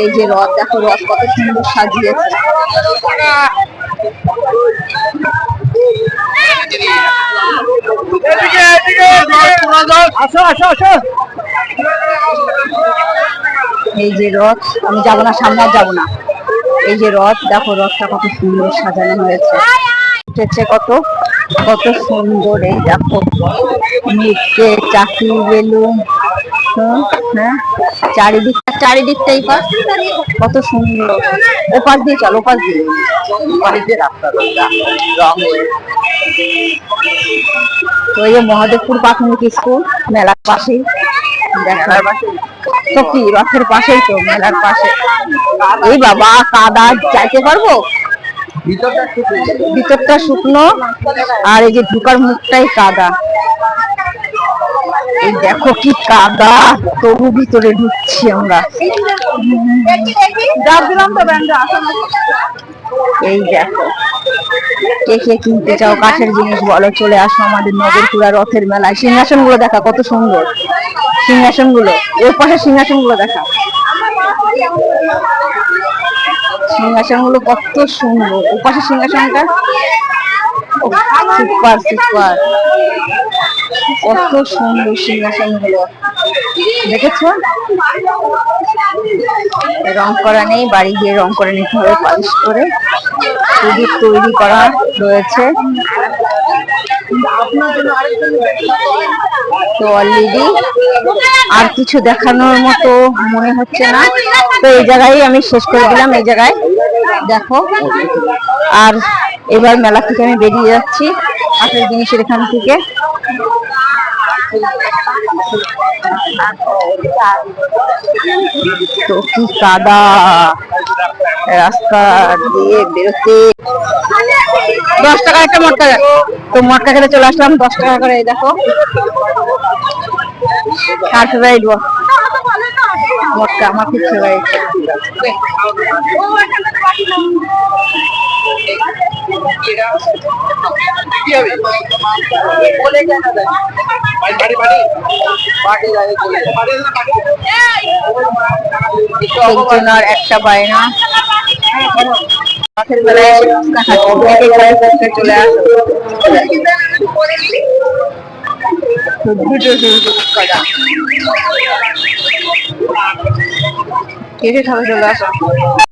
এই যে রথ দেখো রথ কত সুন্দর সাজিয়েছে। এই যে রথ আমি যাব না সামনে আর যাব না। এই যে রথ দেখো রথটা কত সুন্দর সাজানো হয়েছে। উঠেছে কত কত সুন্দর এই দেখো। নিচে চাকরি বেলুন হ্যাঁ চারিদিক চারিদিকটাই পাস। কত সুন্দর। ওপাশ দিয়ে চল ওপাশ দিয়ে। রাস্তা রং তো এই যে মহাদেবপুর প্রাথমিক স্কুল মেলার পাশেই। দেখার কি রথের পাশেই তো মেলার পাশে। এই বাবা কাদা যাইতে পারব? ভিতরটা শুকনো। আর এই যে ঢুকার মুখটাই কাদা। এই দেখো কি কাদা, তবু ভিতরে ঢুকছি আমরা। এই দেখো, কে কে কিনতে চাও কাঠের জিনিস বলো, চলে আসো আমাদের নগরপুরা রথের মেলায়। সিংহাসনগুলো দেখা, কত সুন্দর। সিংহাসনগুলো ওর পাশে সিংহাসনগুলো দেখা। সিংহাসনগুলো কত সুন্দর। ওর পাশে সিংহাসনটা সুপার সুপার কত সুন্দর সিংহাসনগুলো দেখেছ? রং করা নেই, বাড়ি গিয়ে রং করে নিতে হবে পালিশ করে। শুধু তৈরি করা রয়েছে। তো অলরেডি আর কিছু দেখানোর মতো মনে হচ্ছে না। তো এই জায়গায় আমি শেষ করে দিলাম, এই জায়গায়। দেখো। আর এবার মেলা থেকে আমি বেরিয়ে যাচ্ছি, হাতের জিনিসের এখান থেকে। তো কি কাদা, রাস্তা দিয়ে বেরোতে। দশ টাকা একটা মটকা তো মটকা খেতে চলে আসলাম, দশ টাকা করে এই দেখো। কার ফেভারিট মটকা, আমার খুব ফেভারিট একজনের একটা বায়না রাতের বেলায় এসে ফুচকা খাচ্ছি একে ঘরে ফুচকা চলে আসো। কেটে। খাবে চলে আসো।